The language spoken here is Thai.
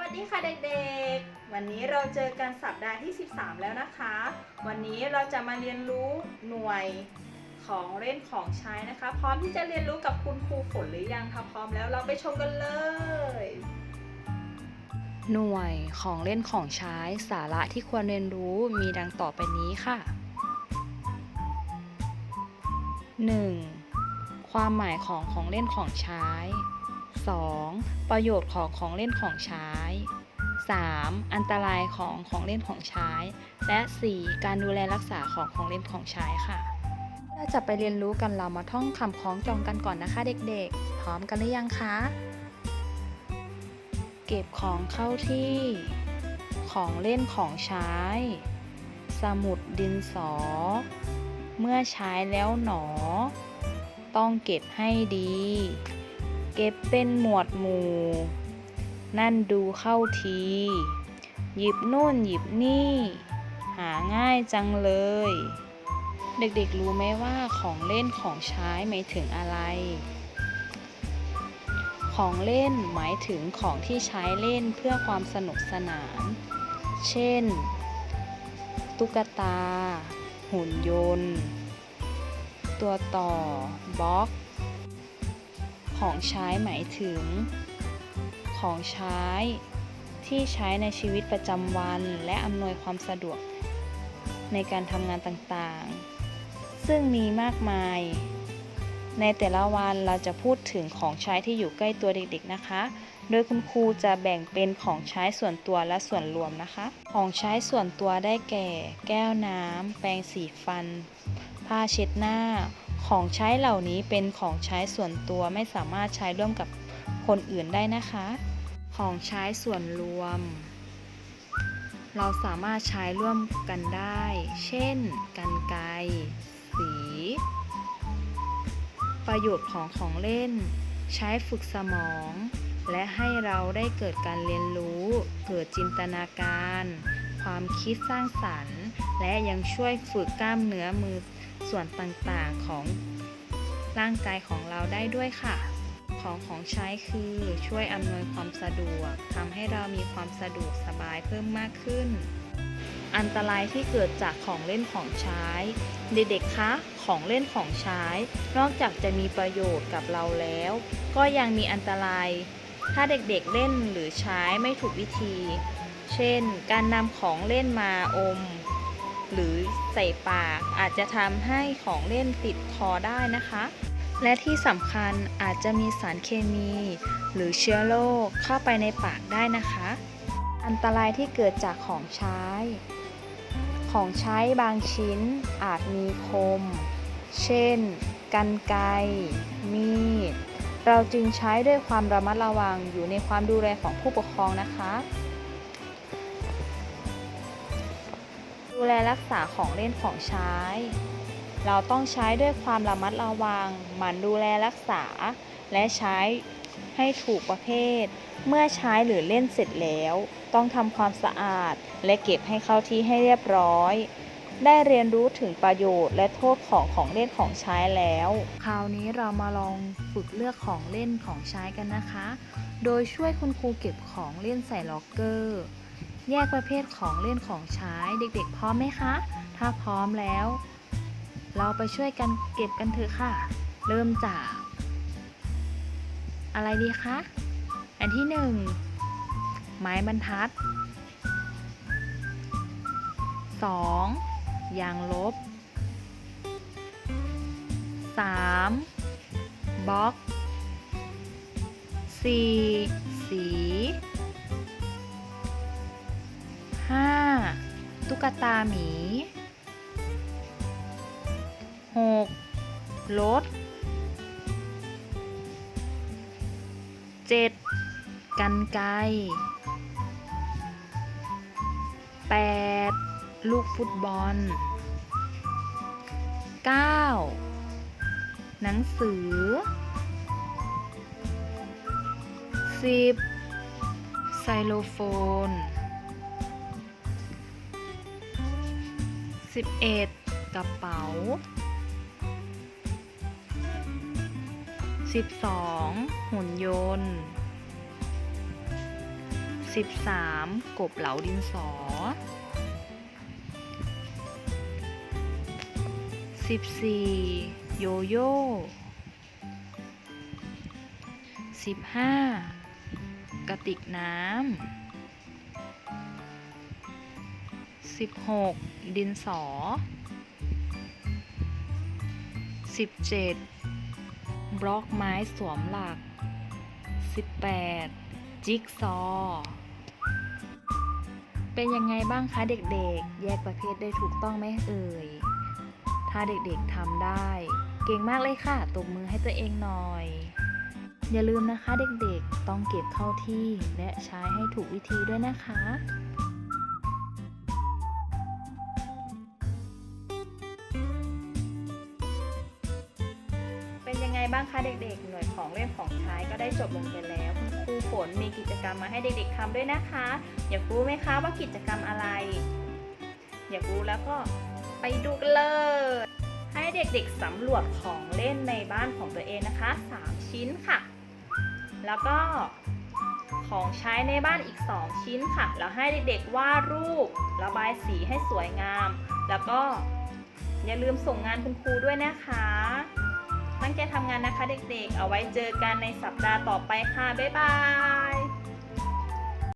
วัสดีค่ะเด็กๆ วันนี้เราเจอกันสัปดาห์ที่ 13 แล้วนะคะ วันนี้เราจะมาเรียนรู้หน่วยของเล่นของใช้นะคะ พร้อมที่จะเรียนรู้กับคุณครูฝนหรือยังถ้าพร้อมแล้วเราไปชมกันเลย หน่วยของเล่นของใช้สาระที่ควรเรียนรู้มีดังต่อไปนี้ค่ะ 1. ความหมายของของเล่นของใช้ 2. ประโยชน์ของของเล่นของใช้ 3. อันตรายของของเล่นของใช้ และ 4. การดูแลรักษาของของเล่นของใช้ค่ะ เราจะไปเรียนรู้กันเรามาท่องคำคล้องจองกันก่อนนะคะเด็กๆ พร้อมกันหรือยังคะ เก็บของเข้าที่ ของเล่นของใช้ สมุดดินสอ เมื่อใช้แล้วหนอ ต้องเก็บให้ดี เก็บเป็นหมวดหมู่ นั่นดูเข้าที หยิบโน่นหยิบนี่ หาง่ายจังเลย เด็กๆรู้ไหมว่าของเล่นของใช้หมายถึงอะไร ของเล่นหมายถึงของที่ใช้เล่นเพื่อความสนุกสนาน เช่น ตุ๊กตา หุ่นยนต์ ตัวต่อบล็อก ของใช้หมายถึง ของใช้ที่ใช้ในชีวิตประจำวัน และอำนวยความสะดวกในการทำงานต่างๆ ซึ่งมีมากมาย ในแต่ละวันเราจะพูดถึงของใช้ที่อยู่ใกล้ตัวเด็กๆนะคะ โดยคุณครูจะแบ่งเป็นของใช้ส่วนตัวและส่วนรวมนะคะ ของใช้ส่วนตัวได้แก่ แก้วน้ำ แปรงสีฟัน ผ้าเช็ดหน้า ของใช้เหล่านี้เป็นของใช้ส่วนตัวไม่สามารถใช้ร่วมกับคนอื่นได้นะคะ ของใช้ส่วนรวม เราสามารถใช้ร่วมกันได้ เช่น กันไกรสี ประโยชน์ของของเล่น ใช้ฝึกสมอง และให้เราได้เกิดการเรียนรู้ เกิดจินตนาการ ความคิดสร้างสรรค์ และยังช่วยฝึกกล้ามเนื้อมือ ส่วนต่างๆของร่างกายของเราได้ด้วยค่ะ ของของใช้คือช่วยอำนวยความสะดวกทำให้เรามีความสะดวกสบายเพิ่มมากขึ้น อันตรายที่เกิดจากของเล่นของใช้ เด็กๆคะของเล่นของใช้ นอกจากจะมีประโยชน์กับเราแล้ว ก็ยังมีอันตราย ถ้าเด็กๆเล่นหรือใช้ไม่ถูกวิธี เช่น การนำของเล่นมาอม หรือใส่ปากอาจจะทำให้ของเล่นติดคอได้นะคะ และที่สำคัญอาจจะมีสารเคมี หรือเชื้อโรคเข้าไปในปากได้นะคะ อันตรายที่เกิดจากของใช้ ของใช้บางชิ้นอาจมีคม เช่น กันไกมีด เราจึงใช้ด้วยความระมัดระวังอยู่ในความดูแลของผู้ปกครองนะคะ ดูแลรักษาของเล่นของใช้ เราต้องใช้ด้วยความระมัดระวังหมั่นดูแลรักษา และใช้ให้ถูกประเภท เมื่อใช้หรือเล่นเสร็จแล้ว ต้องทำความสะอาดและเก็บให้เข้าที่ให้เรียบร้อย ได้เรียนรู้ถึงประโยชน์และโทษของของเล่นของใช้แล้ว คราวนี้เรามาลองฝึกเลือกของเล่นของใช้กันนะคะ โดยช่วยคุณครูเก็บของเล่นใส่ล็อกเกอร์ แยกประเภทของเล่นของใช้เด็กๆ พร้อมไหมคะ ถ้าพร้อมแล้ว เราไปช่วยกันเก็บกันเถอะค่ะ เริ่มจาก อะไรดีคะ อันที่หนึ่งไม้บรรทัด 2. ยางลบ 3. บล็อก 4. สี ตุ๊กตาหมี 6. รถ 7. กันไกร 8. ลูกฟุตบอล 9. หนังสือ 10. ไซโลโฟน 11. กระเป๋า 12. หุ่นยนต์ 13 กบเหลาดินสอ 14 โยโย่ 15 กระติกน้ำ 16 ดินสอ 17 บล็อกไม้สวมหลัก 18 จิ๊กซอ เป็นยังไงบ้างคะเด็กๆ แยกประเภทได้ถูกต้องไหมเอ่ย ถ้าเด็กๆทำได้ เก่งมากเลยค่ะตบมือให้ตัวเองหน่อยอย่าลืมนะคะเด็กๆ ต้องเก็บเข้าที่และใช้ให้ถูกวิธีด้วยนะคะ บ้างคะเด็กๆ หน่วยของเล่นของใช้ก็ได้จบลงไปแล้วครูฝนมีกิจกรรมมาให้เด็กๆทำด้วยนะคะ อยากรู้ไหมคะว่ากิจกรรมอะไร อยากรู้แล้วก็ไปดูกันเลย ให้เด็กๆสำรวจของเล่นในบ้านของตัวเองนะคะ 3 ชิ้นค่ะ แล้วก็ของใช้ในบ้านอีก 2 ชิ้นค่ะ แล้วให้เด็กๆวาดรูประบายสีให้สวยงาม แล้วก็อย่าลืมส่งงานคุณครูด้วยนะคะ ตั้งใจทำงานนะคะเด็กๆ เอาไว้เจอกันในสัปดาห์ต่อไปค่ะ บ๊ายบาย